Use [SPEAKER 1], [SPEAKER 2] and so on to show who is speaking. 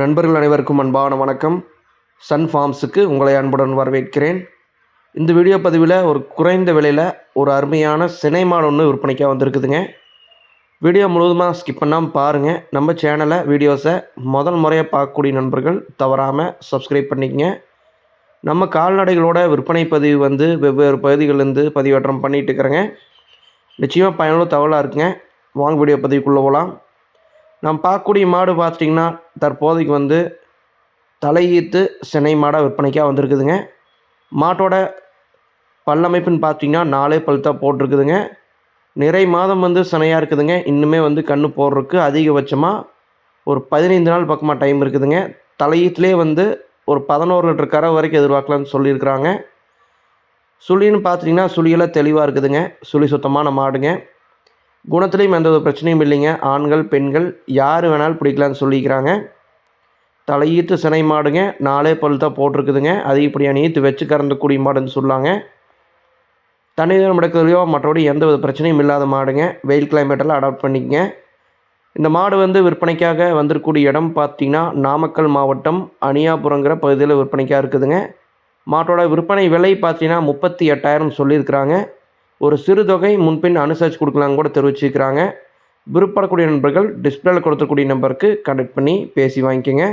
[SPEAKER 1] நண்பர்கள் அனைவருக்கும் அன்பான வணக்கம். சன் ஃபார்ம்ஸுக்கு உங்களை அன்புடன் வரவேற்கிறேன். இந்த வீடியோ பதிவில் ஒரு குறைந்த விலையில் ஒரு அருமையான சினைமான் ஒன்று விற்பனைக்காக வந்திருக்குதுங்க. வீடியோ முழுவதுமாக ஸ்கிப் பண்ணாமல் பாருங்கள் நம்ம சேனலை வீடியோஸை முதல் முறையாக பார்க்கக்கூடிய நண்பர்கள் தவறாமல் சப்ஸ்கிரைப் பண்ணிக்கங்க. நம்ம கால்நடைகளோட விற்பனை பதிவு வந்து வெவ்வேறு பகுதிகளிலேருந்து பதிவேற்றம் பண்ணிகிட்டு இருக்கிறேங்க. நிச்சயமாக பயனுள்ள தகவலாக இருக்குங்க. வாங்க வீடியோ பதிவுக்குள்ளே போகலாம் நாம் பார்க்கக்கூடிய மாடு பார்த்துட்டிங்கன்னா தற்போதைக்கு வந்து தலையீத்து சினை மாடாக விற்பனைக்காக வந்திருக்குதுங்க. மாட்டோட பல்லமைப்புன்னு பார்த்தீங்கன்னா நாலே பழுத்தாக போட்டிருக்குதுங்க. நிறை மாதம் வந்து சினையாக இருக்குதுங்க. இன்னுமே வந்து கண் போடுறதுக்கு அதிகபட்சமாக ஒரு பதினைந்து நாள் பக்கமாக டைம் இருக்குதுங்க. தலையீத்துலேயே வந்து ஒரு பதினோரு லிட்டர் கரை வரைக்கும் எதிர்பார்க்கலாம்னு சொல்லியிருக்கிறாங்க. சுழின்னு பார்த்துட்டிங்கன்னா சுழியெல்லாம் தெளிவாக இருக்குதுங்க. சுழி சுத்தமான மாடுங்க. குணத்துலேயும் எந்த ஒரு பிரச்சனையும் இல்லைங்க. ஆண்கள் பெண்கள் யார் வேணாலும் பிடிக்கலான்னு சொல்லிக்கிறாங்க. தலையீத்து சினை மாடுங்க. நாலே பல் தான் போட்டிருக்குதுங்க. அதிகப்படியான ஈத்து வச்சு கறந்தக்கூடிய மாடுன்னு சொல்லாங்க. தனி தினம் எடுக்கிறதுலையோ மற்றபடி எந்த வித பிரச்சனையும் இல்லாத மாடுங்க. வெயில் கிளைமேட்டெல்லாம் அடாப்ட் பண்ணிக்கங்க. இந்த மாடு வந்து விற்பனைக்காக வந்திருக்கக்கூடிய இடம் பார்த்திங்கன்னா நாமக்கல் மாவட்டம் அணியாபுரங்கிற பகுதியில் விற்பனைக்காக இருக்குதுங்க. மாட்டோட விற்பனை விலை பார்த்தீங்கன்னா முப்பத்தி எட்டாயிரம் சொல்லியிருக்கிறாங்க. ஒரு சிறு தொகை முன்பின் அனுசரித்து கொடுக்கலான்னு கூட தெரிவிச்சிருக்கிறாங்க. விருப்பப்படக்கூடிய நண்பர்கள் டிஸ்பிளேல கொடுத்துக்கூடிய நம்பருக்கு கனெக்ட் பண்ணி பேசி வாங்கிக்கோங்க.